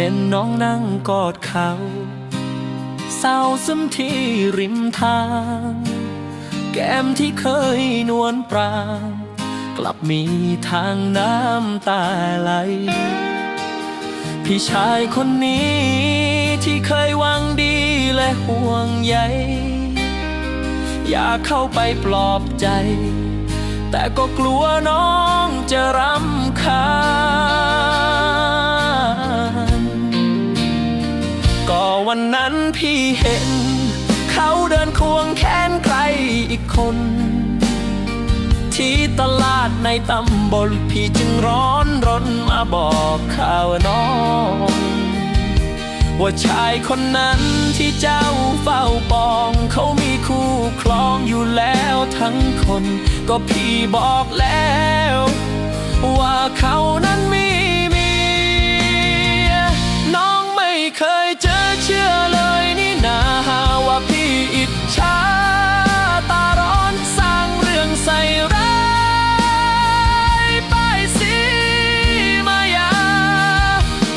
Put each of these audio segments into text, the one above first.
ห็นน้องนั่งกอดเขา เศร้าซึมที่ริมทาง แก้มที่เคยนวลปราง กลับมีทางน้ำตาไหล พี่ชายคนนี้ที่เคยหวังดีและห่วงใย อยากเข้าไปปลอบใจ แต่ก็กลัวน้องจะรำคาญ พี่เห็น เขาเดินควงแขนใครอีกคน ที่ตลาดในตำบลพี่จึงร้อนรนมาบอกข่าวน้อง ว่าชายคนนั้นที่เจ้าเฝ้าปอง เขามีคู่ครองอยู่แล้วทั้งคน ก็พี่บอกแล้ว ว่าเขานั้น พี่อิจฉาตาร้อนสร้างเรื่องใส่ร้ายป้ายสีมายา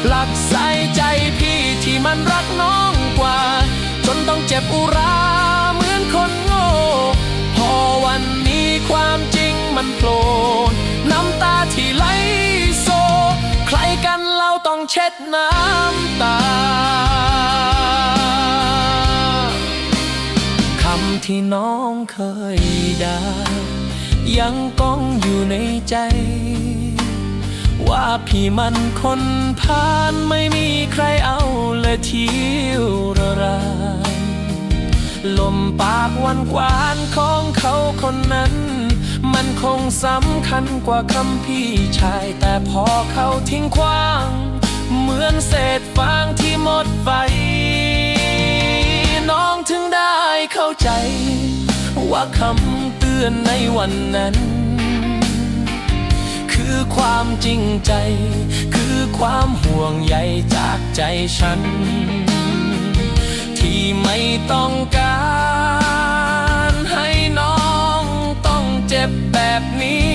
หลักใส่ใจพี่ที่มันรักน้องกว่า จนต้องเจ็บอุราเหมือนคนโง่ พอวันนี้ความจริงมันโผล่น้ำตาที่ไหลโซ ใครกันเราต้องเช็ดน้ำตา ที่น้องเคยด่ายังก้องอยู่ในใจ ว่าพี่มันคนพาลไม่มีใครเอาเลยเที่ยวระรานลมปากวันกวานของเขาคนนั้น มันคงสำคัญกว่าคำพี่ชาย แต่พอเขาทิ้งขว้าง เหมือนเศษฟางที่หมดไฟ ว่าคำเตือนในวันนั้น คือความจริงใจ คือความห่วงใยจากใจฉัน ที่ไม่ต้องการ ให้น้องต้องเจ็บแบบนี้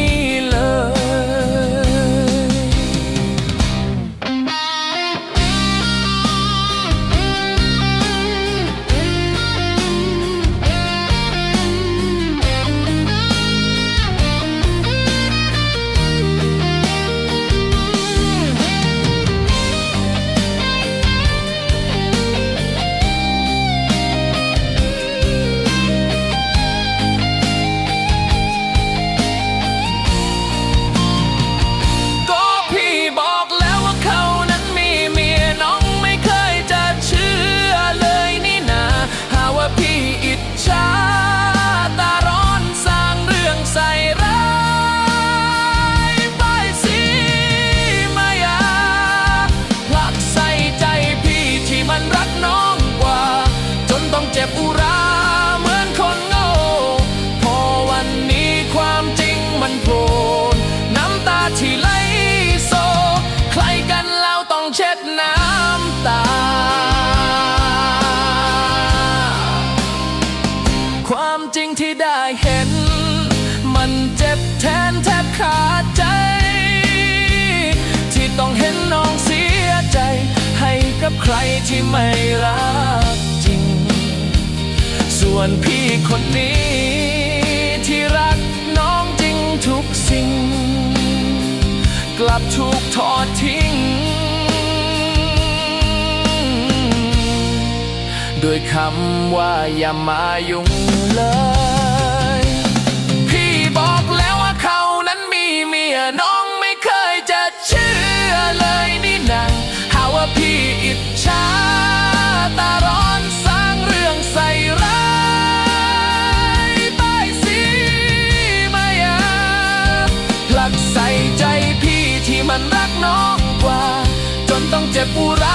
ที่ไม่รักจริง ส่วนพี่คนนี้ที่รักน้องจริงทุกสิ่ง กลับถูกทอดทิ้ง ด้วยคำว่าอย่ามายุ่งเลย por aí.